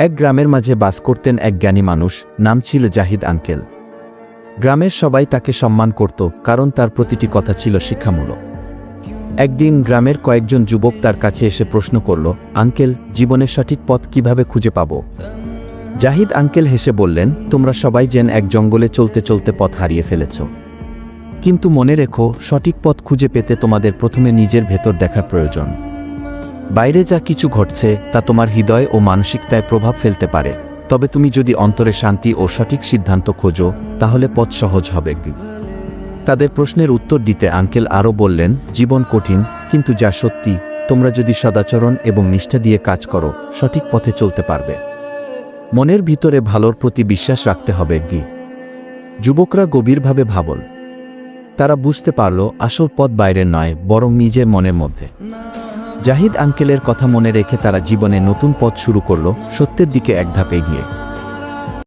এক গ্রামের মাঝে বাস করতেন এক জ্ঞানী মানুষ, নাম ছিল জাহিদ আঙ্কেল গ্রামের সবাই তাকে সম্মান করত, কারণ তার প্রতিটি কথা ছিল শিক্ষামূলক। একদিন গ্রামের কয়েকজন যুবক তার কাছে এসে প্রশ্ন করল আঙ্কেল জীবনের সঠিক পথ কীভাবে খুঁজে পাব? জাহিদ আঙ্কেল হেসে বললেন, তোমরা সবাই যেন এক জঙ্গলে চলতে চলতে পথ হারিয়ে ফেলেছ। কিন্তু মনে রেখো, সঠিক পথ খুঁজে পেতে তোমাদের প্রথমে নিজের ভেতর দেখার প্রয়োজন। বাইরে যা কিছু ঘটছে তা তোমার হৃদয় ও মানসিকতায় প্রভাব ফেলতে পারে। তবে তুমি যদি অন্তরে শান্তি ও সঠিক সিদ্ধান্ত খোঁজো, তাহলে পথ সহজ হবে। তাদের প্রশ্নের উত্তর দিতে আঙ্কেল আরও বললেন, জীবন কঠিন, কিন্তু যা সত্যি, তোমরা যদি সদাচরণ এবং নিষ্ঠা দিয়ে কাজ করো, সঠিক পথে চলতে পারবে। মনের ভিতরে ভালোর প্রতি বিশ্বাস রাখতে হবে গি যুবকরা গভীরভাবে ভাবল। তারা বুঝতে পারল, আসল পথ বাইরে নয়, বরং নিজের মনের মধ্যে। জাহিদ আঙ্কেলের কথা মনে রেখে তারা জীবনে নতুন পথ শুরু করল সত্যের দিকে এক ধাপ এগিয়ে।